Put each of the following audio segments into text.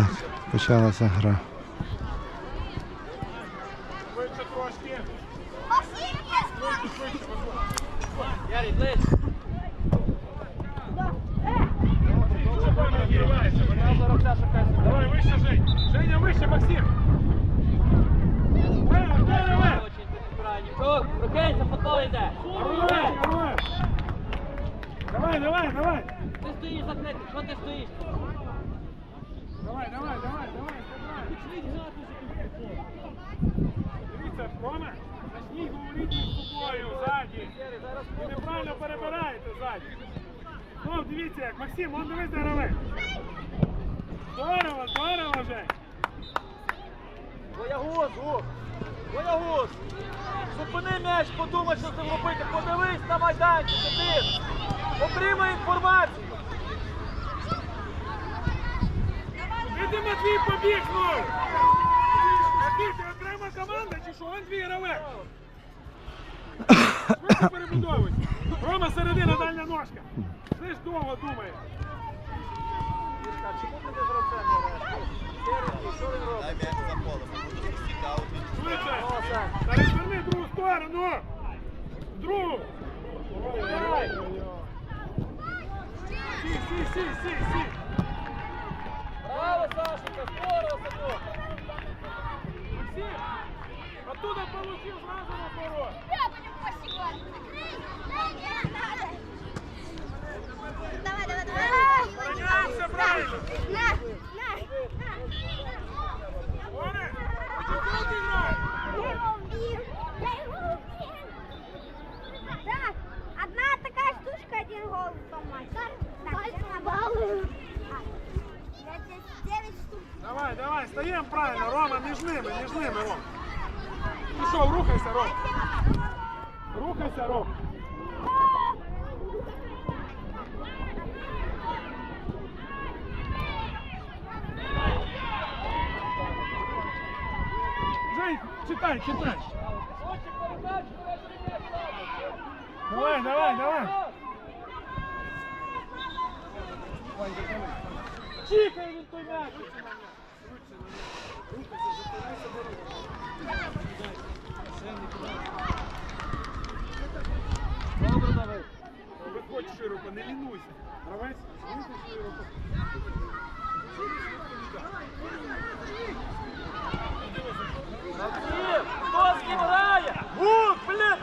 Так, почалася гра. Давай, вище, Жень. Женя, вище, Максим. Прокинься, футбол йде. Давай, давай. Давай. Ти стоїш закритий, що ти стоїш? Давай, давай, давай, давай. Дивіться, Рома, почніть говорити між собою ззаді. Ви неправильно перебираєте ззаді. Дивіться, як Максим, он дивись, де гравець. Здорово, здорово, Жень. Боягуз, гук. Боягуз. Зупини м'яч, подумай, що ти робити. Подивись на майданчик, один. Отримай інформацію. Іди Матвій побіг, ну! Матвій, ти окрема команда чи що? Он твій гравець. Перебудовуй. Рома середина, дальня ножка. Ти ж довго думає. Чому ти він? Дай м'яч за полем. Переверни в другу сторону. В другу. Сі, сі, сі, сі, сі. Сашенька, здорово, синок. Максим, оттуда получил сразу на порог. Давай, давай, давай. Меняемся правильно. На. Давай, давай, стоим правильно, Рома, між ними, між ними, Ром. Пішов, рухайся, Ром. Рухайся, Ром. Жень, читай, читай. Давай, давай, давай. Чікай він той м'яч. Добре, давай. Виходь широко, не лінуйся. Давай, виходь широко. Максим, хто з ким грає? Гук, блін!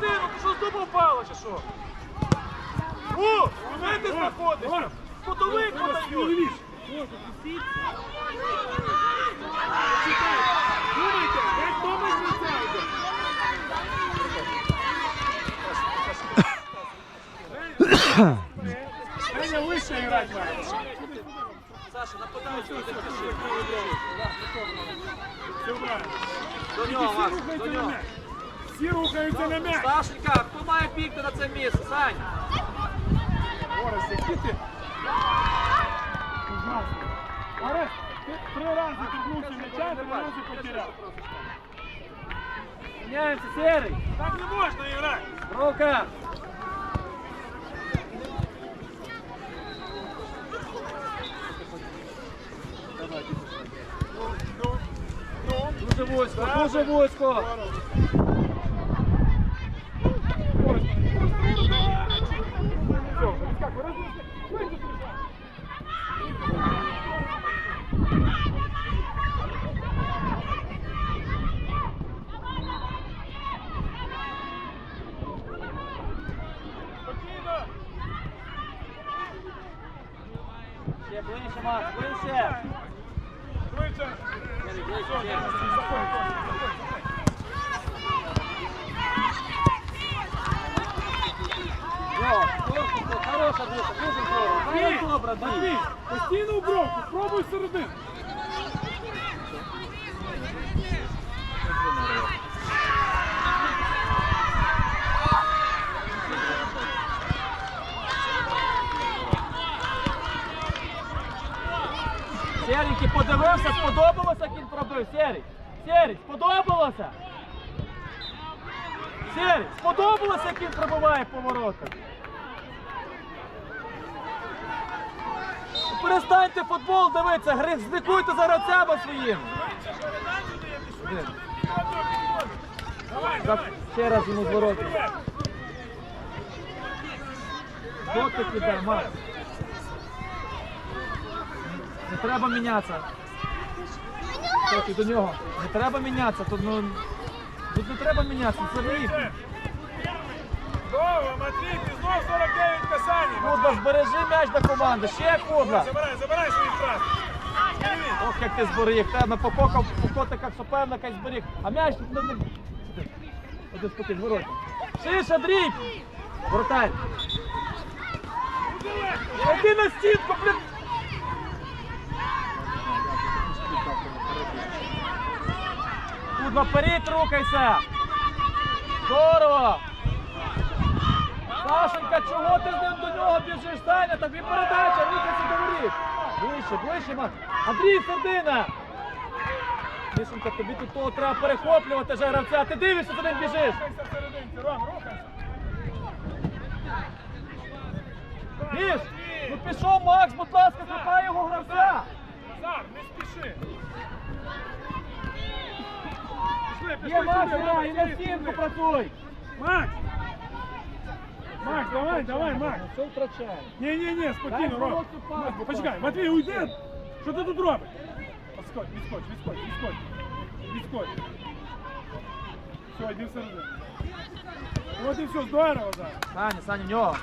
Дитину, ти що з дуба впала чи що? Гук, де ти знаходишся? Кутовик подають! Лівіше. Думайте, де хто ми злітаєте? Женя вище грати має. Саша, нападай, що ти пиши. Все правильно. До Всі нього, Макс, рухаються до на нього. м'яч. Всі рухаються на м'яч. Сашенька, хто має бігти на це місце? Сань? Орес, які ти? Ужасно. Орес, ти три рази торкнувся м'яча, три рази потеряв. Міняємося, серий. Так не можна грати. Рука. Дуже вузько, дуже вузько. Орес, Все, відскакуй, раз, раз, раз. Спокійно. Ще ближче, Макс, ближче. Ближче, хороша дуже. Зараз добре, постійно в бровку, пробуй середину. Серенький подивився, сподобалося, як він пробив. Серій, Серій, сподобалося? Серій, сподобалося, як він пробиває поворотом? перестаньте футбол дивитися, гри, злікуйте за гравцями своїм. Ще раз йому звороти. Доки піде, Макс. Не треба мінятися. Трохи до нього. Не треба мінятися. Тут, ну, тут не треба мінятися, це рік. Довго, Матвій, ти знов 49 касань. Кудла, збережи м'яч до команди. Ще кудла. Забирай, забирай свої втрати. Ох, як ти зберіг. Тебе пококав, покотика суперника і зберіг. А м'яч тут не... Один спокій, ворота. Шиша, дріб! Легко. Іди на стінку, блін! Кудла, вперед рухайся! Здорово! Сашенька, чого ти з ним до нього біжиш, Саня? Тобі передача, рухайся до воріт! Ближче, ближче, Мак. Андрій Сердина! Мішенька, тобі тут того треба перехоплювати вже гравця, ти дивишся, за ним біжиш! Міш, ну пішов Макс, будь ласка, хапай його гравця! Назар, не спіши. Пішли, пішли, Є Макс, сюди, грай, і на сюди, стінку сюди. працюй! Макс! Макс, давай, давай, Макс. Що втрачає? Ні, ні, ні, Дай спокійно, Ром. короткий пас, Макс, будь Почекай, ласка. Матвій, уйди. Що ти тут робиш? Відскочь, відскочь, відскочь, відскочь. Відскочь. Все, йди всередину. От і все, здорово зараз. Саня, Саня, в нього.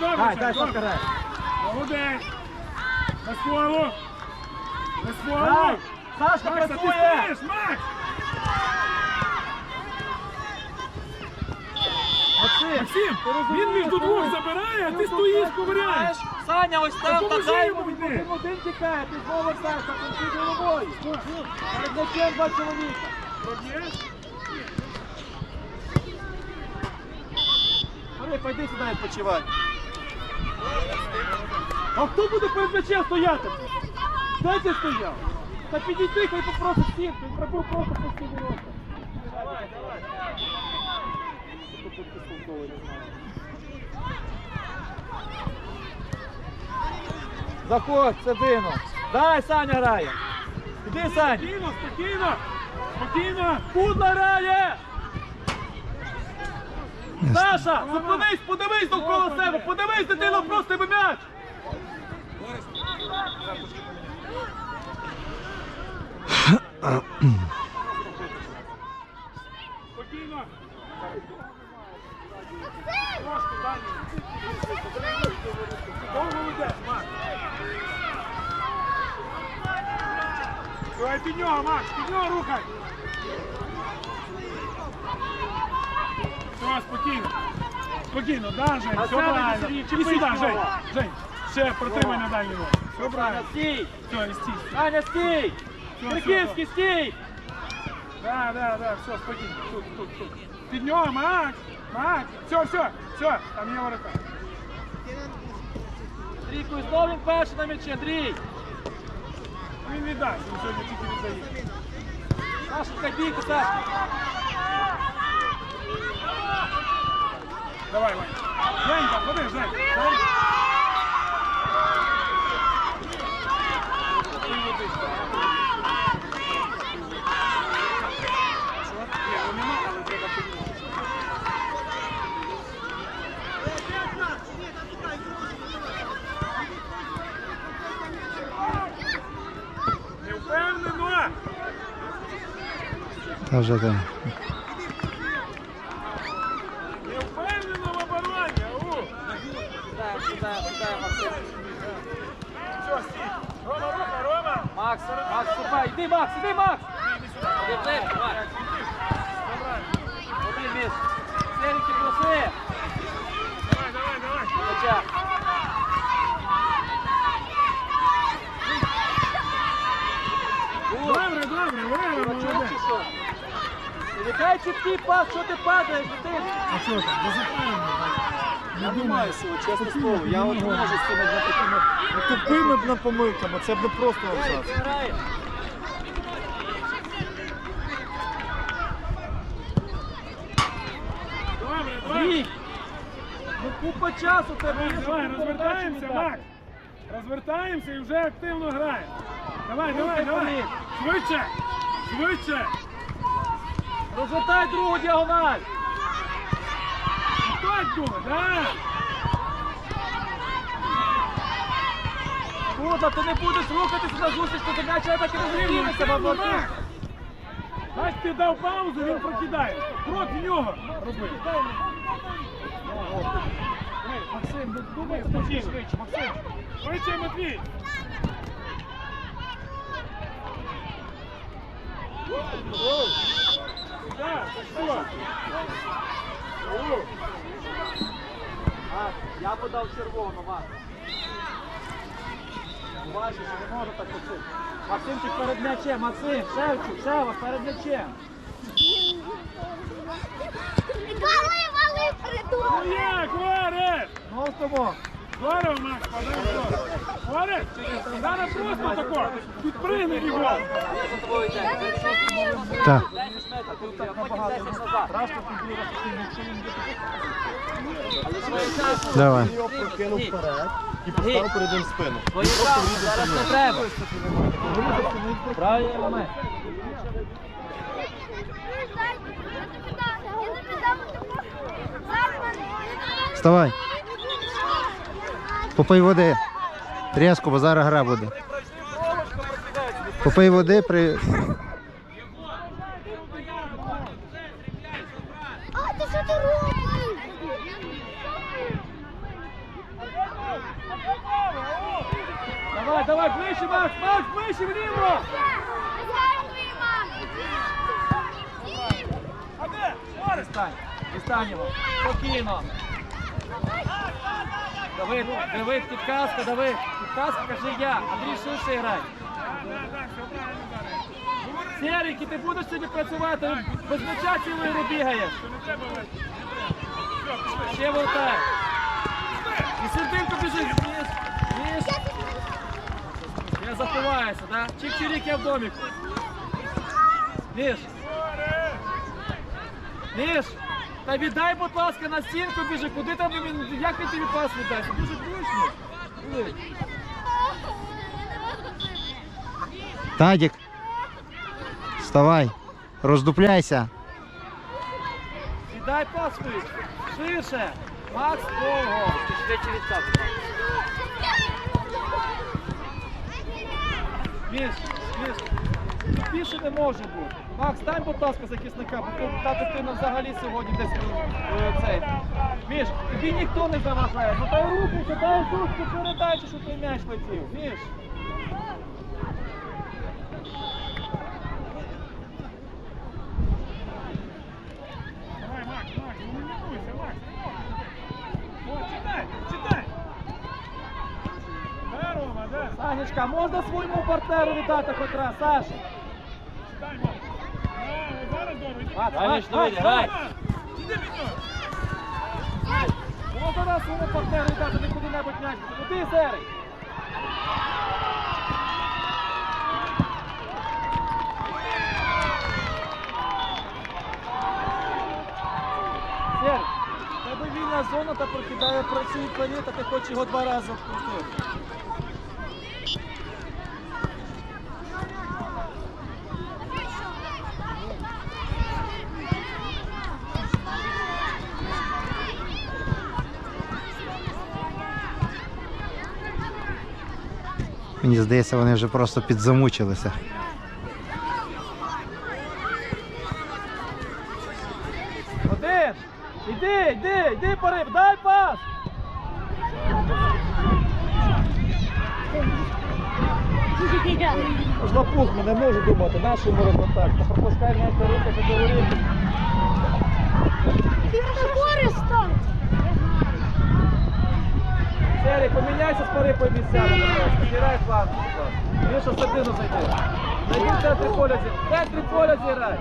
Добре, добре, Дай, добре. Молодець. На стволу. На стволу. Сашка Макс, ти стоїш, Макс! Максим, він між двох забирає, а ти то стоїш, ковиряєш. Саня, ось там, та дай йому, йди. він один тікає, ти знову вертаєшся, там під головою. Перед м'ячем два чоловіка. Пойди сюди відпочивай. А хто буде перед м'ячем стояти? Де ти стояв? Та підійди, хай попросить стінку, він пробив просто по всі ворота. Давай, давай. Заходь, Садино. Дай, Саня грає. Іди, Сань. Спокійно, спокійно, спокійно. Пудла грає! Саша, зупинись, подивись довкола себе, подивись, дитина, просто тебе м'яч! Спокійно. Трошки далі. Довго йдеш, Макс. Давай під нього, Макс, під нього рухай. Все, спокійно. Спокійно, да, Жень, все правильно. Сергій, І сюди, Жень. Жень, ще протримай на дальній. Все правильно. стій! Все, і стій. Саня, стій! Все, стій! Да, да, да, все, спокійно. Тут, тут, тут. Під нього, Макс! Макс! Все, все, все, там є ворота. Андрійку, і знову він перший на м'ячі, Андрій! Він віддасть, він сьогодні тільки віддає. Сашенька, бійте, Сашка! Давай, Вань. Женька, ходи, Жень. Жень. Ти водичка. Що? Ні, ну нема, але треба підняти. Не впевнено! Та вже там. Не впевнено в обороні, ау! Сідаємо, сідаємо, сідаємо, Максим. Все, стій. Рома, рухай, Рома! Макс, Макс, ступай, іди, Макс, іди, Макс! Іди сюди. Іди, ближче, Макс. Добре. Один міс. Сергійки, проси! Нехай чіткий пас, що ти падаєш, ти. А що там? Не Я не маю сили, чесне слово. Я от не можу з цими двома такими ну, тупими б на помилками. Це б не просто абзац. Ну купа часу тебе. є, Давай, розвертаємося, дати. Макс. Розвертаємося і вже активно граємо. Давай, ну, давай, давай. Швидше! Швидше! Розвертай другу діагональ. Да. Куда, ти не будеш рухатися на зустріч, то м'яч так і не зрівнюється, Активно, бабусі. Ти дав паузу, він прокидає. Проти нього роби. Максим, ну думай швидше, Максим. Швидше, Матвій. А, я подав червону, Макс. Бачиш, не можу так почути. Максимчик перед м'ячем, Максим, Шевчук, Шева, перед м'ячем. Вали, вали, Ну як, Вариш? Ну, тому. Здорово, Макс, подай. Вариш? Зараз просто тако. Підпригни гол. Так. Давай. Його прокинув вперед і поставив перед ним спину. Зараз не треба. Правильний момент. Вставай. Попий води. Різко, бо зараз гра буде. Попий води при. А, ти що ти робиш? Давай, давай, ближче, Макс, Макс, ближче, вліво. А де? Вариш? Дістань, дістань його. Спокійно. Давид, Давид, підказка, Давид. Підказка, кажи я. Андрій ширше грай. Так, так. Серійки, ти будеш сьогодні працювати, без м'яча цілої не бігаєш. Ще вертай. І серединку біжи. Міш, міш. Я заховаюся, да? Чик-чирік, я в домик. Міш! Міш, та віддай, будь ласка, на стінку біжи. Куди там як він тобі пас віддасть? Дуже ближньо. Диви. Тадік. Вставай. Роздупляйся. Віддай пас швидше. Ширше. Макс, довго. Швидше відкат. Міш, Міш, більше не може бути. Макс, стань, будь ласка, захисника, бо та дитина взагалі сьогодні десь е, цей. Міш, тобі ніхто не заважає. Ну дай рухайся, дай дужку, передачу, щоб той м'яч летів. Міш. Давай, Макс, Макс, ну не лікуйся, Макс. О, читай, читай. Да, Рома, да. Санечка, можна своєму партнеру віддати хоч раз, Саша? Читай, Макс. Да, зараз добре. Іди Макс, під- Макс, Макс, грай. Макс, Іди під нього. Можна раз своєму партнеру віддати, не куди-небудь м'яч. Куди, Серий? Сер, в тебе вільна зона та прокидає працює планет, а ти хочеш його два рази обкрутити. Мені здається, вони вже просто підзамучилися. Один! Іди, йди, йди, порив, дай пас! Жлапух, не можу думати, наші йому так. Пропускай м'яч до руки, що говорив. Ти вже користом. Серій, поміняйся з пари по місцям. Зіграй ласка. Міша, середину зайди. Зайди в центрі поля, в центрі поля зіграй.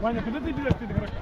Ваня, куди ти підеш під ігрока?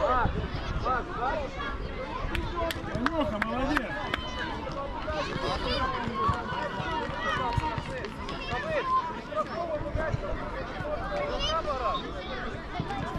Макс, Макс, бачиш? Анюха, молодець. Давид, розраховуй, м'яч. Треба грати.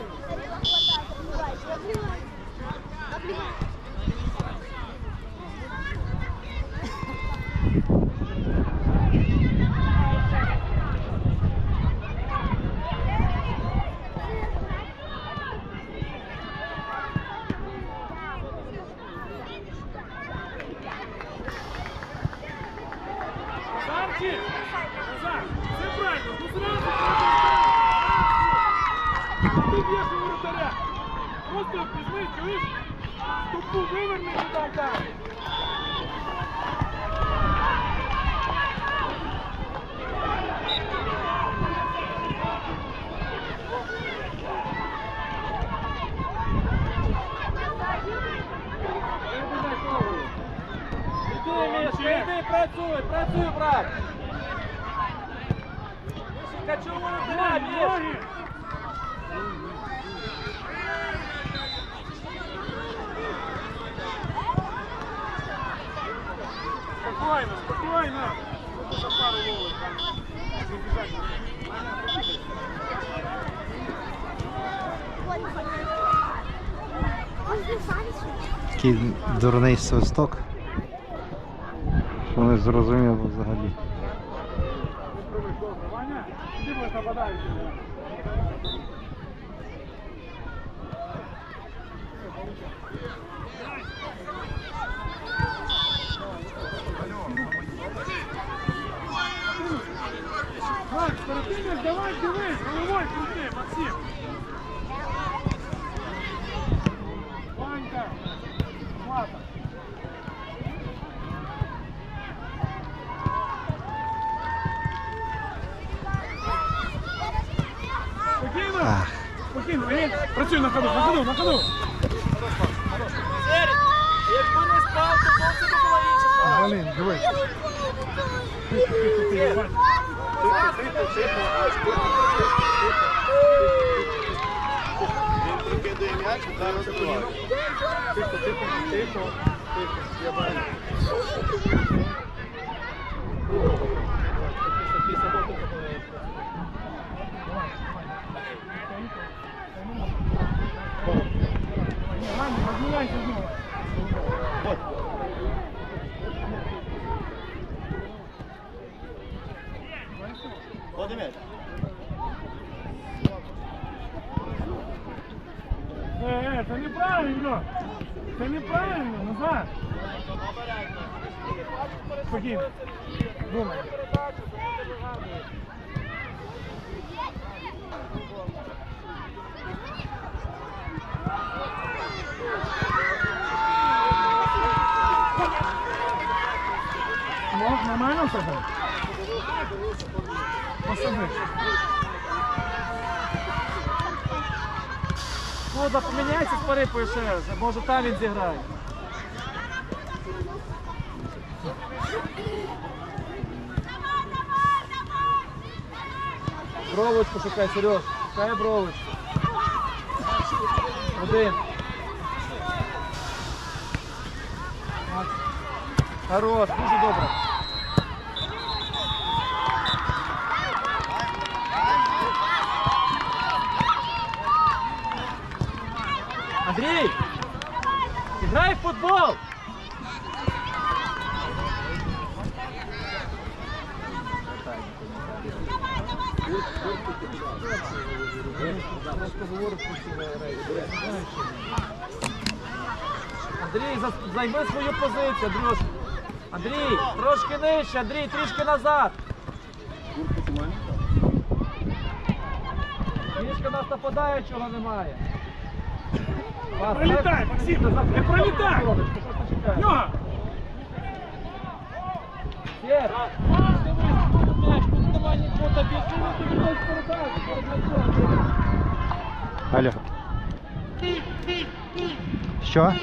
Назарчик! Назар, все правильно, ну зразу Ти б'єш у воротаря. Просто візьми, чуєш? Ступу виверни туди далі. Іди, Мішка, іди, працюй, працюй, брат. Грає, Міш? Ноги! Спокойно, спокойно. За пару ловок там. Не бежать. Такий дурний свисток. Зрозуміло взагалі. Давай дивись, головою крути, Максим. Ах. працюй на ходу, на ходу, на ходу. Якби не спав, то зовсім би була інша справа. Блин, дивись. Він прикидує м'яч, зараз забиває. Тихо, тихо, тихо, тихо. Я бачу. Це неправильно. Це неправильно, назад. Спокійно. Думай. Нормально все там? пацани. Ну, поміняйся з Парипою ще, може там він зіграє. Бровочку шукай, Сереж. Шукай бровочку. Один. Хорош, дуже добре. Андрій! Грай в футбол! Андрій, займи свою позицію, Андрюш. Андрій, трошки нижче, Андрій, трішки назад. Трішки нас нападаючого немає. Пас, Пролітай, Максим, назад. не пролітай! Йога! Передачу. Алло. Що?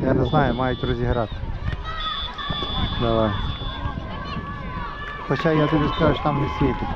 Я не знаю, мають розіграти. Давай. Хоча я тобі скажу, що там не світить.